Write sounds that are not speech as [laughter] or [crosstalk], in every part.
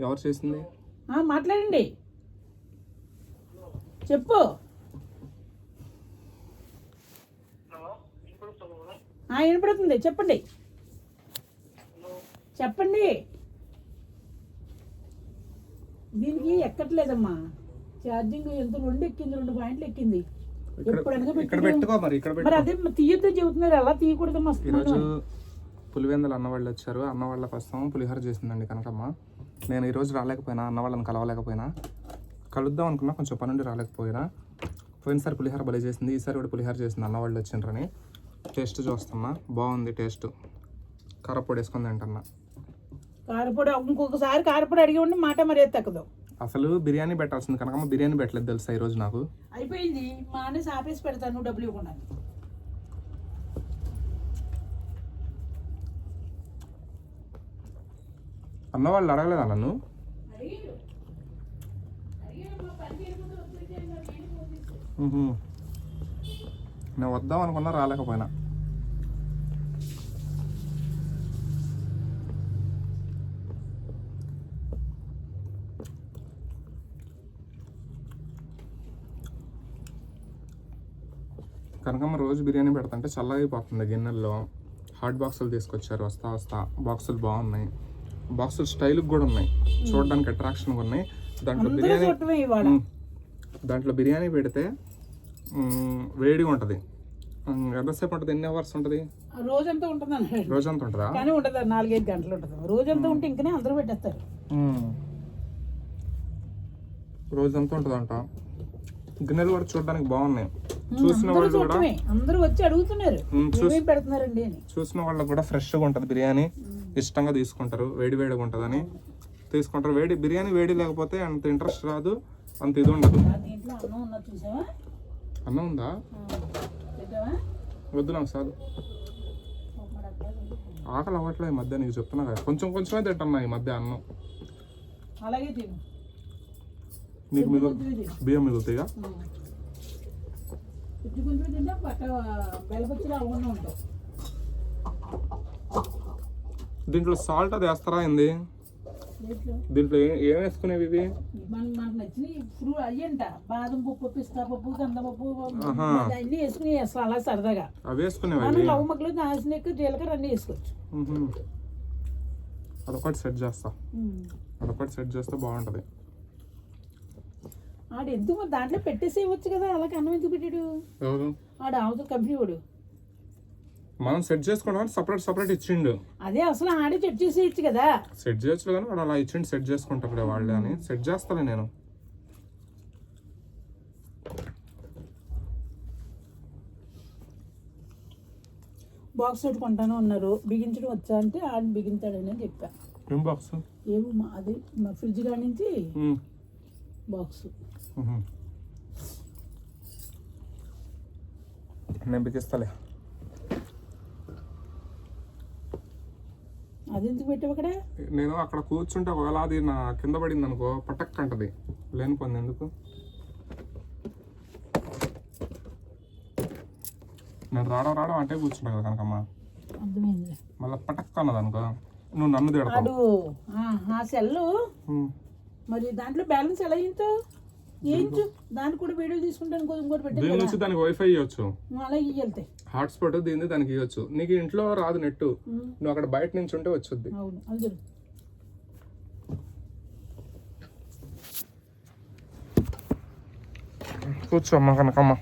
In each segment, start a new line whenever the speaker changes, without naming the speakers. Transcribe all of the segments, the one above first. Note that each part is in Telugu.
ఎవరు చేసింది?
ఆ, మాట్లాడండి. చెప్పు. ఆ, వినపడుతుంది. చెప్పండి. చెప్పండి. దీనికి ఎక్కట్లేదమ్మా. ఛార్జింగ్ ఎంత రెండు ఎక్కింది రెండు పాయింట్లు ఎక్కింది.
మరి
అదే చెబుతున్నారు. ఎలా తీయకూడదమ్మా?
ఈరోజు పులివెందుల అన్న వాళ్ళు వచ్చారు. అన్న వాళ్ళ కోసం పులిహోర చేసిందండి కనకమ్మ. నేను ఈరోజు రాలేకపోయినా అన్న వాళ్ళని కలవలేకపోయినా కలుద్దాం అనుకున్నా కొంచెం పనుండి రాలేకపోయినా పోయినసారి పులిహోర బలి చేసింది ఈసారి కూడా పులిహోర చేసింది అన్న వాళ్ళు వచ్చిండ్రని. టేస్ట్ చూస్తున్నా బాగుంది టేస్ట్. కారపొడి వేసుకొని తింటున్నా.
కారపొడి ఇంకొకసారి కారపొడి అడిగి ఉండి మాట మరి తగ్గదు
అసలు బిర్యానీ పెట్టాల్సింది కనకమ్మ బిర్యానీ పెట్టలేదు తెలుసా ఈరోజు నాకు?
అయిపోయింది మా ఆపేసి పెడతాను డబ్బులు ఇవ్వకుండా.
అన్న వాళ్ళు అడగలేదా నన్ను? నేను వద్దాం అనుకున్నా రాలేకపోయినా. కనకమ్మ రోజు బిర్యానీ పెడతంటే అయిపోతుంది గిన్నెల్లో. హాట్ బాక్సులు తీసుకొచ్చారు. వస్తా వస్తా. బాక్సులు బాగున్నాయి. బాక్సులు స్టైల్కి కూడా ఉన్నాయి. చూడడానికి అట్రాక్షన్గా ఉన్నాయి. దాంట్లో బిర్యానీ. దాంట్లో బిర్యానీ పెడితే వేడిగా ఉంటుంది. ఎంతసేపు ఉంటుంది? ఎన్ని అవర్స్ ఉంటుంది?
రోజంతా ఉంటుంది?
రోజంతా ఉంటుందా?
కానీ ఉండదు నాలుగైదు గంటలు ఉంటుంది. రోజంతా ఉంటే ఇంకనే అందరూ పెట్టేస్తారు.
రోజంతా ఉంటుంది అంట గిన్నెలు కూడా చూడడానికి బాగున్నాయి. చూసిన వాళ్ళు కూడా
అందరూ వచ్చి అడుగుతున్నారు.
చూసి
పెడుతున్నారండి
చూసిన వాళ్ళకి కూడా ఫ్రెష్గా ఉంటుంది బిర్యానీ. ఇష్టంగా తీసుకుంటారు. వేడి వేడిగా ఉంటుందని తీసుకుంటారు. వేడి బిర్యానీ వేడి లేకపోతే అంత ఇంట్రెస్ట్ రాదు. అంత ఇది ఉండదు.
అన్నం
ఉందా
ఆ, తింటావా
వద్దు నాకు చాలు. ఆకలి అవ్వట్లేదు ఈ మధ్య నీకు చెప్తున్నా కదా. కొంచెం కొంచెమే తింటున్నా ఈ మధ్య అన్నం. నీకు మిగులు బియ్యం మిగులుతాయిగా
ఉంటావు.
దీంట్లో సాల్ట్ అది వేస్తారా ఏంది?
దీంట్లో?
ఏ- వేసుకునేవి ఇవి?
బాదం పప్పు పిస్తా పప్పు కందపప్పు. అన్నీ వేసుకుని వేస్తాం అలా సరదాగా.
అవి వేసుకునేవి
లవ్ జీలకర్ర అన్నీ వేసుకోవచ్చు.
అదొకటి సెట్ చేస్తా. అదొకటి సెట్ చేస్తే బాగుంటుంది.
ఆడు ఎందుకు దాంట్లో పెట్టేసి ఇవ్వచ్చు కదా? అలా అన్నం ఎందుకు పెట్టాడు? ఆడు ఆవుతో కంపెనీ వాడు.
మనం సెట్ చేసుకోవడం సపరేట్ సపరేట్ ఇచ్చిండు.
అదే అసలు ఆడే చెట్ చేసి ఇచ్చు కదా.
సెట్ చేయొచ్చు కానీ వాడు అలా ఇచ్చిండు సెట్ చేసుకుంటారు వాళ్ళే అని. సెట్ చేస్తాను నేను.
బాక్స్ ఒకటి కొంటాను అన్నారు. బిగించడం వచ్చా అంటే ఆడు బిగించాడని చెప్పా.
ఏం బాక్స్
ఏమో మా అది మా ఫ్రిడ్జ్ కాడి నుంచి బాక్స్
నేను బిగిస్తాలే.
అది ఎందుకు పెట్టావు అక్కడ?
నేను అక్కడ కూర్చుంటే ఒకవేళ అది నా కింద పడింది అనుకో పటక్ అంటది లేని పని ఎందుకు? నేను రావడం రావడం అంటే కూర్చుంటా కదా కనకమ్మ.
అర్థమైంది
మళ్ళీ పటక్ అన్నది అనుకో నువ్వు నన్ను తిడతావు.
ఆడు ఆ, ఆ సెల్
ఉమ్.
మరి దాంట్లో బ్యాలెన్స్ ఎలా అయిందో ఏంచు దానికి కూడా వీడియో తీసుకుంటాను ఇంకోటి
దీని నుంచి దానికి వైఫై ఇవ్వచ్చు
అలా
హాట్స్పాట్ దీన్ని దానికి ఇవ్వచ్చు నీకు ఇంట్లో రాదు నెట్ నువ్వు అక్కడ బయట నుంచి ఉంటే వచ్చుద్ది.
అవును అది చూడు
కూర్చో అమ్మ కనకమ్మ.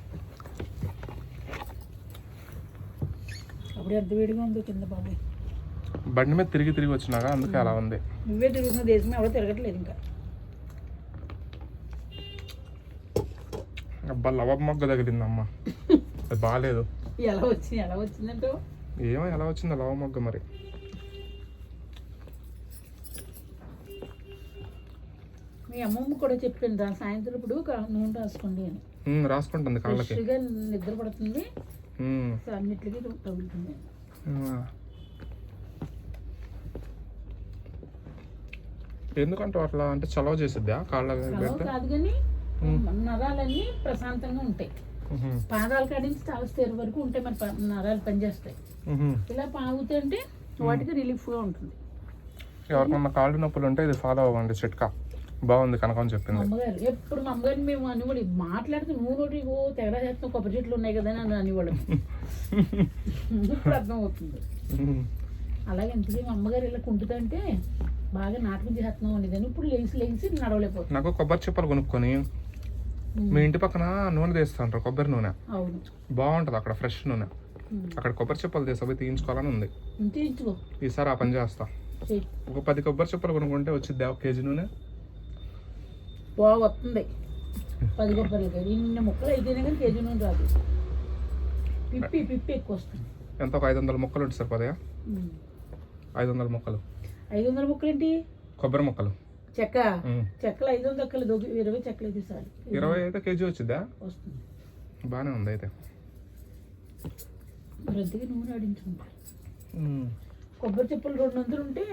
అప్పుడు వేడిగా ఉందో కింద బాబాయ్.
బండి మీద తిరిగి తిరిగి వచ్చినాక అందుకే అలా ఉంది.
నువ్వే తిరుగుతున్న దేశం ఎవడో తిరగట్లేదు ఇంకా.
అబ్బా లవ మొగ్గ తగిలిందమ్మ. [laughs] అది బాగాలేదు
ఎలా వచ్చింది ఎలా వచ్చిందంటో
ఏమో ఎలా వచ్చిందో లవ మొగ్గ మరి.
మీ అమ్మమ్మ కూడా చెప్పాను రా సాయంత్రం ఇప్పుడు నూనె రాసుకోండి అని.
రాసుకుంటుంది కాళ్ళకి.
ఫ్రెష్గా నిద్ర పడుతుంది. అన్నిటికీ తగులుతుంది.
ఎందుకంటే అట్లా? అంటే చలవ చేసిద్దా కాళ్ళ
కాదు కానీ నరాలన్నీ ప్రశాంతంగా ఉంటాయి. పాదాల కాడి నుంచి తల స్థిర వరకు ఉంటాయి మన నరాలు పనిచేస్తాయి. ఇలా పాగుతుంటే వాటికి రిలీఫ్గా ఉంటుంది.
ఎవరికన్నా కాళ్ళు నొప్పులు ఉంటే ఇది ఫాలో అవ్వండి చిట్కా. బాగుంది కనకం
మా
చెప్పింది.
అమ్మగారు ఎప్పుడు మా అమ్మగారిని మేము అనేవాడు మాట్లాడితే నువ్వు నోటి ఓ తెగ చేస్తావు కొబ్బరి చెట్లు ఉన్నాయి కదా అని అనేవాడు ఇప్పుడు అర్థం అవుతుంది
ఉమ్.
అలాగే ఎంతకీ మా అమ్మగారు ఇలా కుంటుతుంటే బాగా నాటకం చేస్తున్నాం అనేదాన్ని. ఇప్పుడు లేచి లేచి నడవలేకపోతుంది
నాకు కొబ్బరి చిప్పలు కొనుక్కొని మీ ఇంటి పక్కన నూనె తీస్తుంటారు కొబ్బరి నూనె. బాగుంటుంది అక్కడ ఫ్రెష్ నూనె. అక్కడ కొబ్బరి చిప్పలు తీసుకుపోయి తీయించుకోవాలని ఉంది. ఈసారి ఆ పని చేస్తా. ఒక పది కొబ్బరి చిప్పలు కొనుక్కుంటే వచ్చింది ఒక కేజీ నూనె.
వస్తుంది పది కొబ్బరికాయ ఇన్ని ముక్కలు అయితేనే కానీ కేజీ నూనె రాదు. పిప్పి పిప్పి ఎక్కువ వస్తుంది
ఎంత? ఒక ఐదు వందల ముక్కలు ఉంటుంది సరిపోతాయా?
ఉమ్.
ఐదు వందల ముక్కలు.
ఐదు వందల ముక్కలు ఏంటి
కొబ్బరి ముక్కలు.
చెక్క. చెక్కలు ఐదు వందల దొబ్బి ఇరవై చెక్కలు అయితే సార్
ఇరవై అయితే కేజీ వచ్చిద్దా?
వస్తుంది.
బాగానే ఉంది అయితే.
అందుకే నూనె ఆడించుకుంటారు. కొబ్బరి చెప్పులు రెండు వందలు ఉంటే.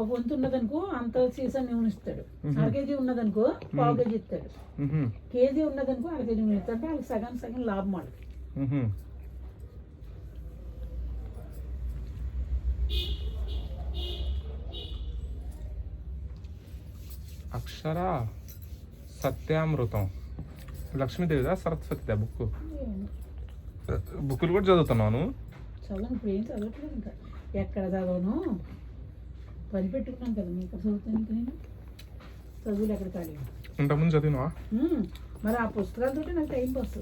ఒక వంతు ఉన్నదనుకో అంత సీసా నూనె ఇస్తాడు. అర కేజీ ఉన్నదనుకో పావు కేజీ ఇస్తాడు. కేజీ ఉన్నదనుకో అర కేజీ నూనె ఇస్తాడు. అంటే వాళ్ళకి సగం సగం లాభం వాళ్ళకి.
అక్షర సత్యామృతం లక్ష్మీదేవిదా సరస్వతిదా బుక్ బుక్కులు కూడా చదువుతున్నాను
చదవను ఇప్పుడు ఏం చదవట్లేదు ఇంకా ఎక్కడ చదవను పని పెట్టుకున్నాను కదా మీకు చదువుతాను ఇంకా నేను చదువులు ఎక్కడ ఖాళీ
ఇంతకుముందు చదివినావా
మరి ఆ పుస్తకాలతో నాకు టైం పాస్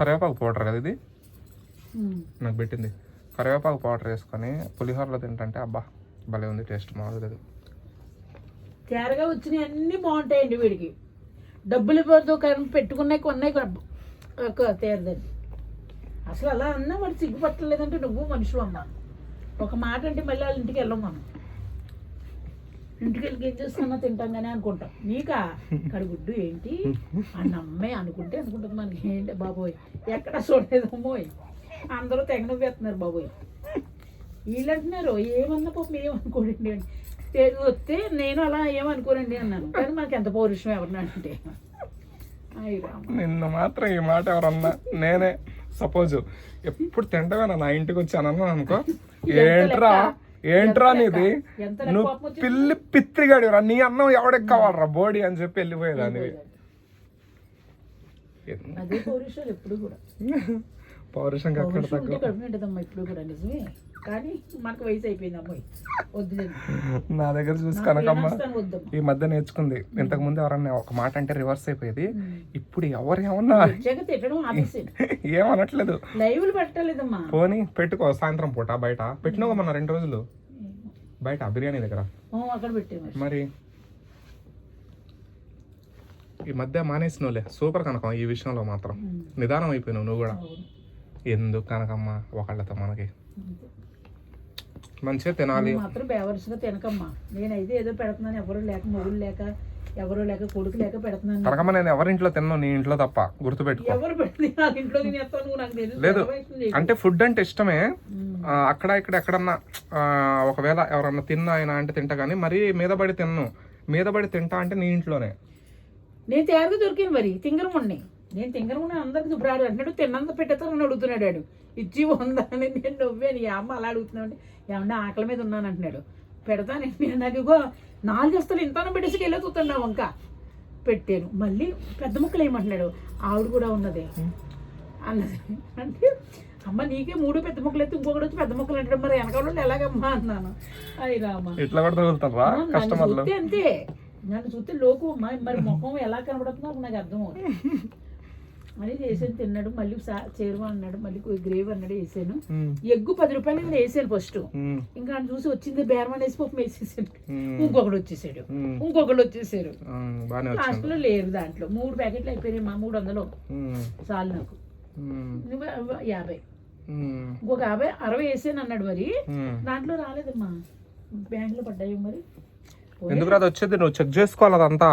కరివేపాకు పౌడర్ కదా ఇది. నాకు పెట్టింది. కరివేపాకు పౌడర్ వేసుకొని పులిహోరలో తింటుంటే అబ్బా భలే ఉంది టేస్ట్ మామూలుగా
తేరగా వచ్చినాయి అన్నీ బాగుంటాయండి వీడికి. డబ్బులు ఇవ్వద్దు కానీ పెట్టుకున్నాయి కొన్నాయి తేరదండి. అసలు అలా అన్నా మరి సిగ్గుపట్టలేదంటే నువ్వు మనుషు అమ్మ ఒక మాట అంటే మళ్ళీ వాళ్ళ ఇంటికి వెళ్ళం మనం. ఇంటికి వెళ్ళి ఏం చేస్తున్నా తింటాం కానీ అనుకుంటాం. నీకా? కడుగుడ్డు ఏంటి? అన్న అమ్మాయి అనుకుంటే అనుకుంటుంది మనకి. ఏంటి బాబోయ్? ఎక్కడ చూడలేదమ్మోయ్ అందరూ తెగ నవ్వేస్తున్నారు బాబోయ్. వీళ్ళు అంటున్నారు ఏమన్నా పాపం ఏమనుకోడండి అని. వస్తే నేను అలా ఏమనుకోనండి అన్నాను కానీ మనకి ఎంత పౌరుషం ఎవరిని అంటే?
నిన్న మాత్రం ఈ మాట ఎవరన్నా నేనే సపోజ్ ఎప్పుడు తింటావేనా? నా ఇంటికి వచ్చాను అన్నాను అనుకో ఏంట్రా? ఏంట్రా నీది? నువ్వు? పిల్లి పిత్తిగాడి రా. నీ అన్నం ఎవడికి కావాలరా? బోడి అని చెప్పి వెళ్ళిపోయేదాన్ని
పౌరుషం ఉంటే
తక్కువ?
కానీ మనకు వయసు అయిపోయింది అమ్మాయి
నా దగ్గర చూసి కనకమ్మ ఈ మధ్య నేర్చుకుంది. ఇంతకు ముందు ఎవరన్నా ఒక మాట అంటే రివర్స్ అయిపోయేది. ఇప్పుడు ఎవరు ఏమన్నా? ఏమనట్లేదు.
లైవ్లు పెట్టలేదమ్మా.
పోనీ పెట్టుకో సాయంత్రం పూట బయట. పెట్టినావు మొన్న రెండు రోజులు? బయట బిర్యానీ దగ్గర.
మరి.
ఈ మధ్య మానేసినోలే సూపర్ కనకం ఈ విషయంలో మాత్రం. నిదానం అయిపోయినావు నువ్వు కూడా. ఎందుకు కనకమ్మ? ఒకళ్ళతో మనకి. మంచిగా తినాలి.
మాత్రం బేవరుసగా తినకమ్మా. నేనైతే ఏదో పెడుతున్నాను ఎవరు లేక మొగుడు లేక ఎవరు లేక కొడుకు లేక పెడుతున్నాను.
కనకమ్మ నేను ఎవరింట్లో తిన్నావు నీ ఇంట్లో తప్ప గుర్తుపెట్టుకో.
ఎవరు ఇంట్లో నాకు
లేదు. అంటే ఫుడ్ అంటే ఇష్టమే. అక్కడ ఇక్కడ ఎక్కడన్నా ఒకవేళ ఎవరన్నా తిన్నా ఆయన అంటే తింటా కానీ మరీ మీద పడి తిన్ను. మీద పడి తింటా అంటే నీ ఇంట్లోనే.
నేను తయారుగా దొరికింది మరి తింగరముండి నేను తింగరముండి అందరికి దుబ్బరాడు అంటున్నాడు తిన్నంత పెట్టేస్తాను అడుగుతున్నాడు వాడు. ఇచ్చి ఉందా అని నేను నవ్వాను ఈ అమ్మ అలా అడుగుతున్నావు అంటే ఏమన్నా ఆకలి మీద ఉన్నాను అంటున్నాడు. పెడతాను నేను నాకు ఇగో నాలుగు వస్తారు ఇంతనో పెట్టేసి వెళ్ళి చూస్తున్నావు ఇంకా. పెట్టాను. మళ్ళీ పెద్ద ముక్కలు ఏమంటున్నాడు. ఆవిడ కూడా ఉన్నది అన్నది. అంటే అమ్మ నీకే మూడు పెద్ద ముక్కలు ఎత్తి ఇంకొకటి వచ్చి పెద్ద ముక్కలు అంటాడు. మరి వెనకాల వాళ్ళు ఎలాగమ్మా అన్నాను. అయ్యి రామా.
ఇట్లా కూడా తగులుతారా?
నన్ను
కస్టమర్లు
చూస్తే అంతే. నన్ను చూస్తే లోకు. మరి ముఖం ఎలా కనబడుతుందో నాకు అర్థం అవుతుంది అని చేసాను తిన్నాడు మళ్ళీ చేరువా అన్నాడు మళ్ళీ గ్రేవ్ అన్నాడు వేసాను ఎగ్గు పది రూపాయలు నేను వేసాను ఫస్ట్ ఇంకా ఆయన చూసి వచ్చింది బేరమని వేసి పప్పు వేసేసాడు. ఇంకొకడు వచ్చేసాడు. ఇంకొకడు వచ్చేసారు.
వచ్చింది.
లాస్ట్లో లేరు దాంట్లో. మూడు ప్యాకెట్లు అయిపోయినాయి మా మూడు వందలు. చాలు నాకు. నువ్వు యాభై. ఇంకొక యాభై అరవై వేసాను అన్నాడు మరి. దాంట్లో రాలేదమ్మా. బ్యాంకులో పడ్డాయి మరి.
ఎందుకు రాదు? వచ్చేది నువ్వు చెక్ చేసుకోవాలి అదంతా.